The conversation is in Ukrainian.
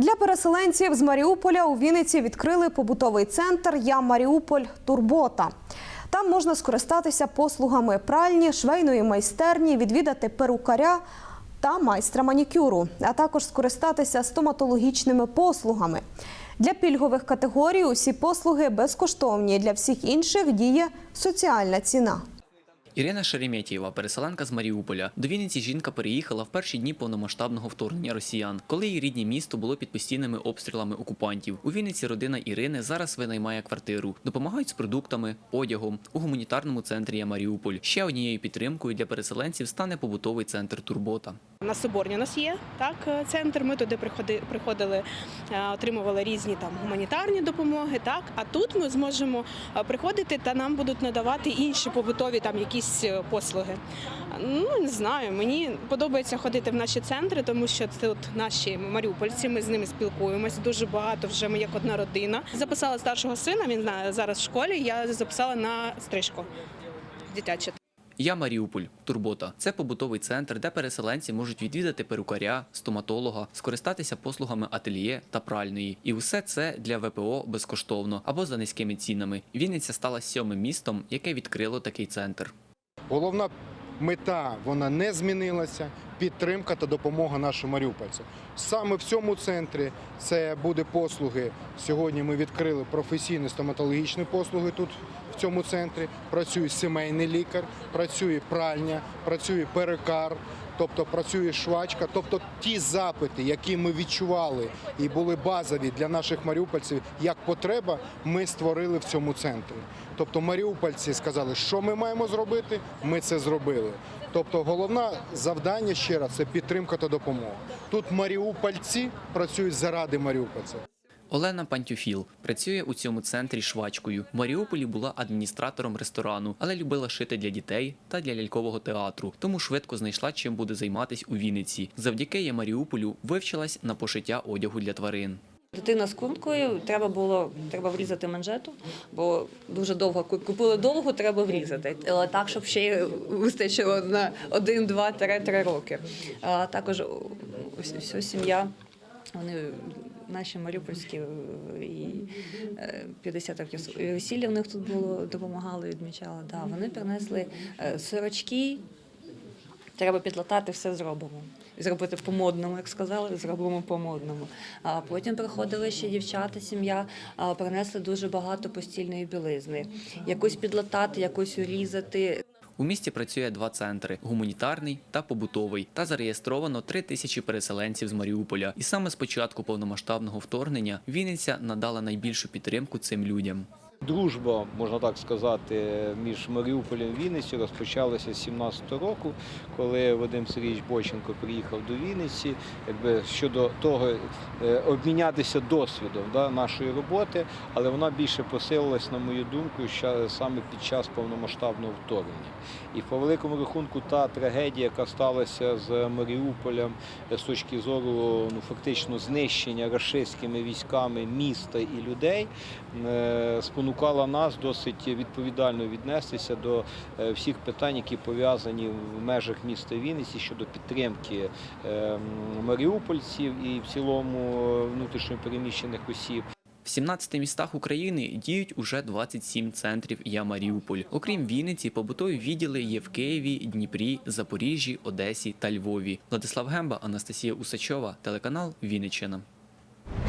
Для переселенців з Маріуполя у Вінниці відкрили побутовий центр Я Маріуполь Турбота. Там можна скористатися послугами пральні, швейної майстерні, відвідати перукаря та майстра манікюру, а також скористатися стоматологічними послугами. Для пільгових категорій усі послуги безкоштовні. Для всіх інших діє соціальна ціна. Ірина Шереметєва, переселенка з Маріуполя. До Вінниці жінка переїхала в перші дні повномасштабного вторгнення росіян, коли її рідне місто було під постійними обстрілами окупантів. У Вінниці родина Ірини зараз винаймає квартиру, допомагають з продуктами, одягом у гуманітарному центрі «Я Маріуполь. Ще однією підтримкою для переселенців стане побутовий центр Турбота. На Соборні у нас є так е, центр. Ми туди приходи- приходили, е, отримували різні там гуманітарні допомоги. Так, а тут ми зможемо е, приходити та нам будуть надавати інші побутові там якісь е, послуги. Ну не знаю. Мені подобається ходити в наші центри, тому що тут наші маріупольці. Ми з ними спілкуємось. Дуже багато вже ми як одна родина. Записала старшого сина. Він зараз в школі. Я записала на стрижку дитячу. Я Маріуполь, Турбота. Це побутовий центр, де переселенці можуть відвідати перукаря, стоматолога, скористатися послугами ательє та пральної. І усе це для ВПО безкоштовно або за низькими цінами. Вінниця стала сьомим містом, яке відкрило такий центр. Головна мета вона не змінилася. Підтримка та допомога нашим маріупольцям. Саме в цьому центрі це буде послуги. Сьогодні ми відкрили професійні стоматологічні послуги тут в цьому центрі. Працює сімейний лікар, працює пральня, працює перекар, тобто працює швачка. Тобто ті запити, які ми відчували і були базові для наших маріупольців як потреба, ми створили в цьому центрі. Тобто маріупольці сказали, що ми маємо зробити, ми це зробили. Тобто головне завдання ще раз це підтримка та допомога. Тут маріупольці працюють заради маріупольців. Олена Пантюфіл працює у цьому центрі швачкою. В Маріуполі була адміністратором ресторану, але любила шити для дітей та для лялькового театру, тому швидко знайшла, чим буде займатись у Вінниці. Завдяки «Я Маріуполю вивчилась на пошиття одягу для тварин. Дитина з курткою, треба було треба врізати манжету, бо дуже довго ку- купили довго, треба врізати. Але так, щоб ще вистачило на один, два, три, три роки. А також вся сім'я, вони наші маріупольські е, і е, 50 років весілля в них тут було, допомагали, відмічали. Да, вони принесли е, сорочки, Треба підлатати, все зробимо. Зробити по-модному, як сказали, зробимо по-модному. А потім приходили ще дівчата, сім'я, принесли дуже багато постільної білизни. Якусь підлатати, якусь урізати. У місті працює два центри: гуманітарний та побутовий. Та зареєстровано три тисячі переселенців з Маріуполя. І саме з початку повномасштабного вторгнення Вінниця надала найбільшу підтримку цим людям. Дружба, можна так сказати, між Маріуполем і Вінницею розпочалася з 17-го року, коли Вадим Сергійович Боченко приїхав до Вінниці, якби щодо того е, обмінятися досвідом да, нашої роботи, але вона більше посилилась, на мою думку, саме під час повномасштабного вторгнення. І по великому рахунку та трагедія, яка сталася з Маріуполем е, з точки зору ну, фактично знищення рашистськими військами міста і людей, е, спонукала нас досить відповідально віднестися до е, всіх питань, які пов'язані в межах міста Вінниці щодо підтримки е, маріупольців і в цілому е, внутрішньопереміщених осіб. В 17 містах України діють уже 27 центрів «Я Маріуполь». Окрім Вінниці, побутові відділи є в Києві, Дніпрі, Запоріжжі, Одесі та Львові. Владислав Гемба, Анастасія Усачова, телеканал Вінниччина.